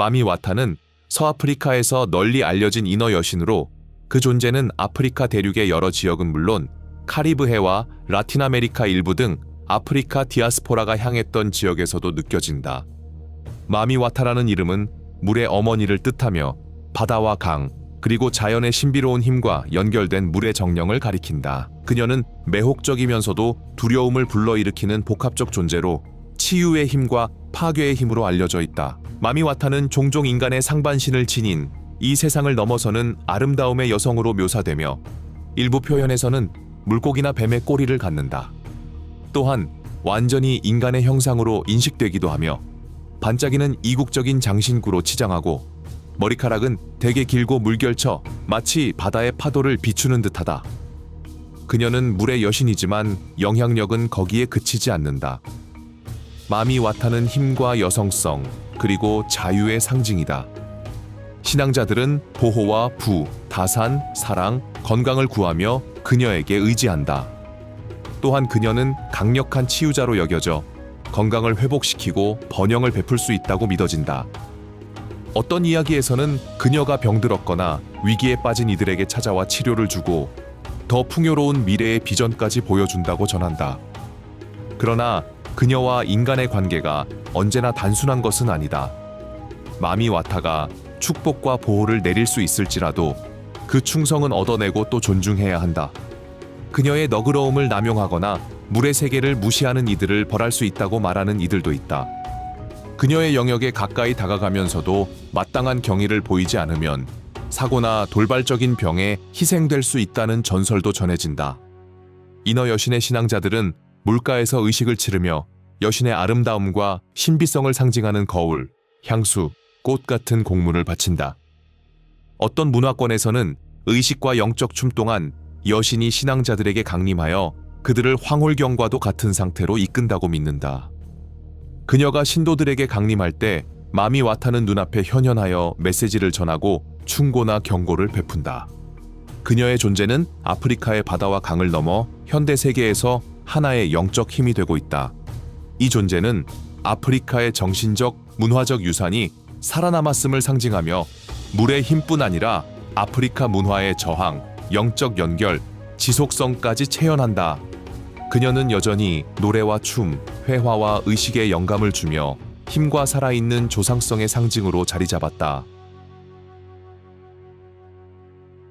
마미 와타는 서아프리카에서 널리 알려진 인어 여신으로 그 존재는 아프리카 대륙의 여러 지역은 물론 카리브해와 라틴 아메리카 일부 등 아프리카 디아스포라가 향했던 지역에서도 느껴진다. 마미 와타라는 이름은 물의 어머니를 뜻하며 바다와 강, 그리고 자연의 신비로운 힘과 연결된 물의 정령을 가리킨다. 그녀는 매혹적이면서도 두려움을 불러일으키는 복합적 존재로 치유의 힘과 파괴의 힘으로 알려져 있다. 마미와타는 종종 인간의 상반신을 지닌 이 세상을 넘어서는 아름다움의 여성으로 묘사되며 일부 표현에서는 물고기나 뱀의 꼬리를 갖는다. 또한 완전히 인간의 형상으로 인식되기도 하며 반짝이는 이국적인 장신구로 치장하고 머리카락은 되게 길고 물결쳐 마치 바다의 파도를 비추는 듯하다. 그녀는 물의 여신이지만 영향력은 거기에 그치지 않는다. 마미 와타는 힘과 여성성 그리고 자유의 상징이다. 신앙자들은 보호와 부, 다산, 사랑, 건강을 구하며 그녀에게 의지한다. 또한 그녀는 강력한 치유자로 여겨져 건강을 회복시키고 번영을 베풀 수 있다고 믿어진다. 어떤 이야기에서는 그녀가 병들었거나 위기에 빠진 이들에게 찾아와 치료를 주고 더 풍요로운 미래의 비전까지 보여준다고 전한다. 그러나 그녀와 인간의 관계가 언제나 단순한 것은 아니다. 마미 와타가 축복과 보호를 내릴 수 있을지라도 그 충성은 얻어내고 또 존중해야 한다. 그녀의 너그러움을 남용하거나 물의 세계를 무시하는 이들을 벌할 수 있다고 말하는 이들도 있다. 그녀의 영역에 가까이 다가가면서도 마땅한 경의를 보이지 않으면 사고나 돌발적인 병에 희생될 수 있다는 전설도 전해진다. 인어 여신의 신앙자들은 물가에서 의식을 치르며 여신의 아름다움과 신비성을 상징하는 거울, 향수, 꽃 같은 공문을 바친다. 어떤 문화권에서는 의식과 영적 춤 동안 여신이 신앙자들에게 강림하여 그들을 황홀경과도 같은 상태로 이끈다고 믿는다. 그녀가 신도들에게 강림할 때 마미 와타는 눈앞에 현현하여 메시지를 전하고 충고나 경고를 베푼다. 그녀의 존재는 아프리카의 바다와 강을 넘어 현대 세계에서 하나의 영적 힘이 되고 있다. 이 존재는 아프리카의 정신적, 문화적 유산이 살아남았음을 상징하며 물의 힘뿐 아니라 아프리카 문화의 저항, 영적 연결, 지속성까지 체현한다. 그녀는 여전히 노래와 춤, 회화와 의식에 영감을 주며 힘과 살아있는 조상성의 상징으로 자리 잡았다.